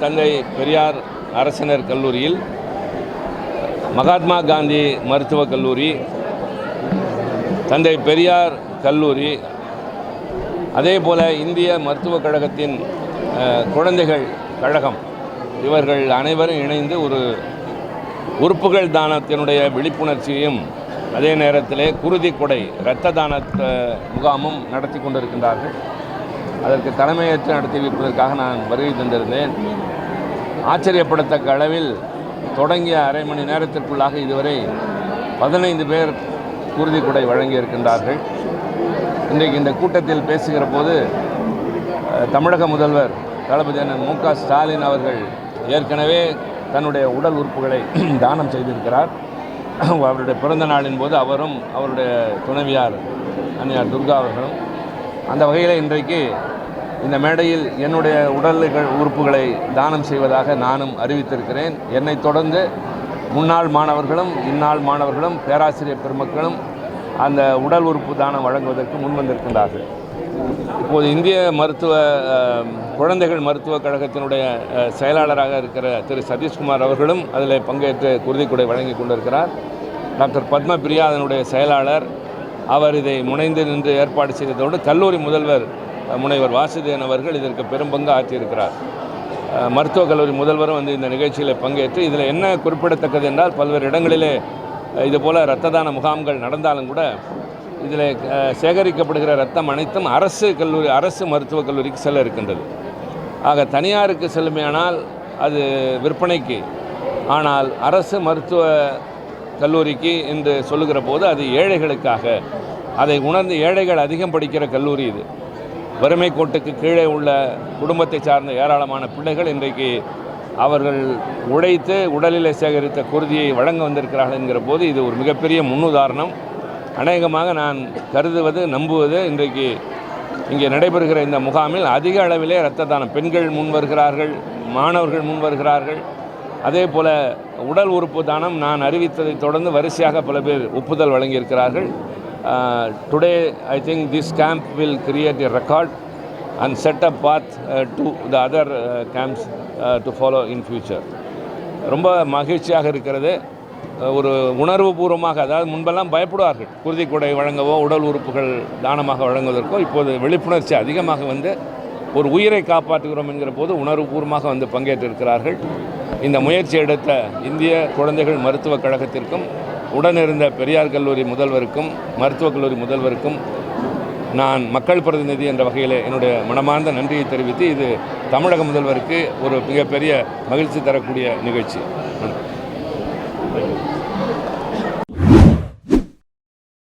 தந்தை பெரியார் அரசினர் கல்லூரியில் மகாத்மா காந்தி மருத்துவக் கல்லூரி தந்தை பெரியார் கல்லூரி அதே போல இந்திய மருத்துவக் கழகத்தின் குழந்தைகள் கழகம். இவர்கள் அனைவரும் இணைந்து ஒரு உறுப்புகள் தானத்தினுடைய விழிப்புணர்ச்சியையும் அதே நேரத்திலே குருதி கொடை இரத்த தான முகாமும் நடத்தி கொண்டிருக்கின்றார்கள். அதற்கு தலைமையேற்று நடத்தி வைப்பதற்காக நான் வருகை தந்திருந்தேன். ஆச்சரியப்படத்தக்க அளவில் தொடங்கிய அரை மணி நேரத்திற்குள்ளாக இதுவரை பதினைந்து பேர் குருதி கொடை வழங்கியிருக்கின்றார்கள். இன்றைக்கு இந்த கூட்டத்தில் பேசுகிற போது தமிழக முதல்வர் தளபதி அண்ணன் மு க ஸ்டாலின் அவர்கள் ஏற்கனவே தன்னுடைய உடல் உறுப்புகளை தானம் செய்திருக்கிறார். அவருடைய பிறந்த நாளின் போது அவரும் அவருடைய துணைவியார் அன்னியார் துர்கா அவர்களும் அந்த வகையில் இன்றைக்கு இந்த மேடையில் என்னுடைய உடல்கள் உறுப்புகளை தானம் செய்வதாக நானும் அறிவித்திருக்கிறேன். என்னைத் தொடர்ந்து முன்னாள் மாணவர்களும் இந்நாள் மாணவர்களும் பேராசிரியர் பெருமக்களும் அந்த உடல் உறுப்பு தானம் வழங்குவதற்கு முன்வந்திருக்கின்றார்கள். இப்போது இந்திய மருத்துவ குழந்தைகள் மருத்துவக் கழகத்தினுடைய செயலாளராக இருக்கிற திரு சதீஷ்குமார் அவர்களும் அதில் பங்கேற்று குருதிக்குடை வழங்கி கொண்டிருக்கிறார். டாக்டர் பத்ம பிரியா அதனுடைய செயலாளர் அவர் இதை முனைந்து நின்று ஏற்பாடு செய்ததோடு கல்லூரி முதல்வர் முனைவர் வாசுதேவன் அவர்கள் இதற்கு பெரும் பங்கு ஆற்றியிருக்கிறார். மருத்துவக் கல்லூரி முதல்வரும் வந்து இந்த நிகழ்ச்சியில் பங்கேற்று இதில் என்ன குறிப்பிடத்தக்கது என்றால் பல்வேறு இடங்களிலே இதுபோல் இதுபோல இரத்த தான முகாம்கள் நடந்தாலும் கூட இதில் சேகரிக்கப்படுகிற ரத்தம் அனைத்தும் அரசு கல்லூரி அரசு மருத்துவக் கல்லூரிக்கு செல்ல இருக்கின்றது. ஆக தனியாருக்கு செல்லுமேயானால் அது விற்பனைக்கு. ஆனால் அரசு மருத்துவ கல்லூரிக்கு என்று சொல்லுகிற போது அது ஏழைகளுக்காக. அதை உணர்ந்து ஏழைகள் அதிகம் படிக்கிற கல்லூரி இது. வறுமை கோட்டுக்கு கீழே உள்ள குடும்பத்தை சார்ந்த ஏராளமான பிள்ளைகள் இன்றைக்கு அவர்கள் உழைத்து உடலில் சேகரித்த குருதியை வழங்க வந்திருக்கிறார்கள் என்கிற போது இது ஒரு மிகப்பெரிய முன்னுதாரணம். அநேகமாக நான் கருதுவது நம்புவது இன்றைக்கு இங்கே நடைபெறுகிற இந்த முகாமில் அதிக அளவிலே இரத்த தானம். பெண்கள் முன் வருகிறார்கள் மாணவர்கள் முன் வருகிறார்கள். அதே போல் உடல் உறுப்பு தானம் நான் அறிவித்ததை தொடர்ந்து வரிசையாக பல பேர் ஒப்புதல் வழங்கியிருக்கிறார்கள். Today I think this camp will create a record and set up path to the other camps to follow in future ரொம்ப மகிழ்ச்சியாக இருக்கிறது. ஒரு ஒரு உணர்வுபூர்வமாக அதாவது முன்பெல்லாம் பயப்படுவார்கள். குருதி கொடை வழங்கவோ உடல் உறுப்புகள் தானமாக வழங்குவதற்கோ இப்போது விழிப்புணர்ச்சி அதிகமாக வந்து ஒரு உயிரை காப்பாற்றுகிறோம் என்கிற போது உணர்வுபூர்வமாக வந்து பங்கேற்றிருக்கிறார்கள். இந்த முயற்சி எடுத்த இந்திய குழந்தைகள் மருத்துவக் கழகத்திற்கும் உடனிருந்த பெரியார் கல்லூரி முதல்வருக்கும் மருத்துவக் கல்லூரி முதல்வருக்கும் நான் மக்கள் பிரதிநிதி என்ற வகையில் என்னுடைய மனமார்ந்த நன்றியை தெரிவித்து இது தமிழக முதல்வருக்கு ஒரு மிகப்பெரிய மகிழ்ச்சி தரக்கூடிய நிகழ்ச்சி. நன்றி. Thank you.